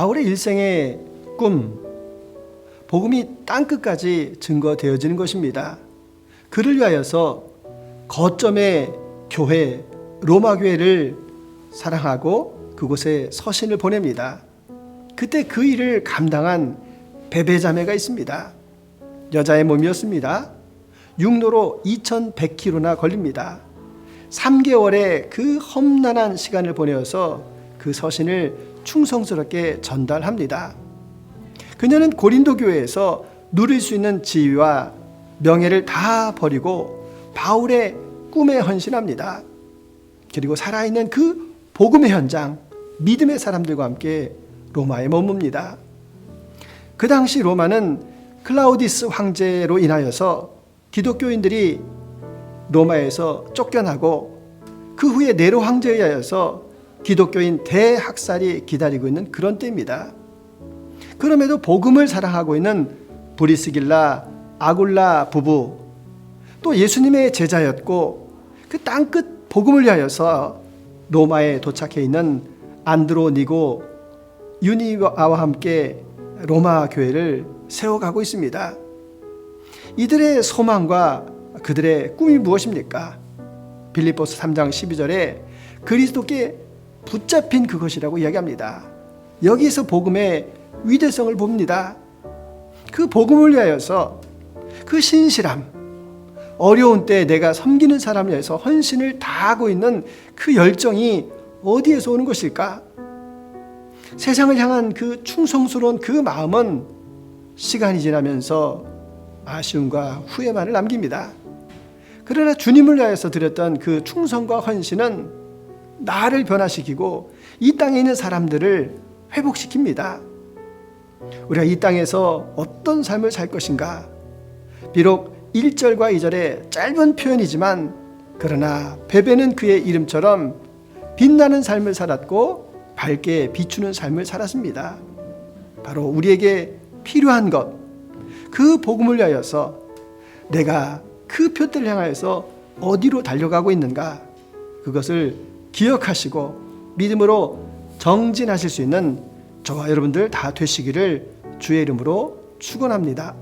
바울의 일생의 꿈, 복음이 땅 끝까지 증거되어지는 것입니다. 그를 위하여서 거점의 교회, 로마 교회를 사랑하고 그곳에 서신을 보냅니다. 그때 그 일을 감당한 베베 자매가 있습니다. 여자의 몸이었습니다. 육로로 2100km나 걸립니다. 3개월의 그 험난한 시간을 보내어서 그 서신을 충성스럽게 전달합니다. 그녀는 고린도 교회에서 누릴 수 있는 지위와 명예를 다 버리고 바울의 꿈에 헌신합니다. 그리고 살아있는 그 복음의 현장, 믿음의 사람들과 함께 로마에 머뭅니다. 그 당시 로마는 클라우디스 황제로 인하여서 기독교인들이 로마에서 쫓겨나고 그 후에 네로 황제에 의하여서 기독교인 대학살이 기다리고 있는 그런 때입니다. 그럼에도 복음을 사랑하고 있는 브리스길라 아굴라 부부 또 예수님의 제자였고 그 땅끝 복음을 위하여서 로마에 도착해 있는 안드로니고 유니아와 함께 로마 교회를 세워가고 있습니다. 이들의 소망과 그들의 꿈이 무엇입니까? 빌립보스 3장 12절에 그리스도께 붙잡힌 그것이라고 이야기합니다. 여기서 복음의 위대성을 봅니다. 그 복음을 위하여서 그 신실함, 어려운 때 내가 섬기는 사람을 위해서 헌신을 다하고 있는 그 열정이 어디에서 오는 것일까? 세상을 향한 그 충성스러운 그 마음은 시간이 지나면서 아쉬움과 후회만을 남깁니다. 그러나 주님을 위하여서 드렸던 그 충성과 헌신은 나를 변화시키고 이 땅에 있는 사람들을 회복시킵니다. 우리가 이 땅에서 어떤 삶을 살 것인가? 비록 1절과 2절의 짧은 표현이지만 그러나 베베는 그의 이름처럼 빛나는 삶을 살았고 밝게 비추는 삶을 살았습니다. 바로 우리에게 필요한 것, 그 복음을 위하여서 내가 그 표대를 향하여서 어디로 달려가고 있는가 그것을 기억하시고 믿음으로 정진하실 수 있는 저와 여러분들 다 되시기를 주의 이름으로 축원합니다.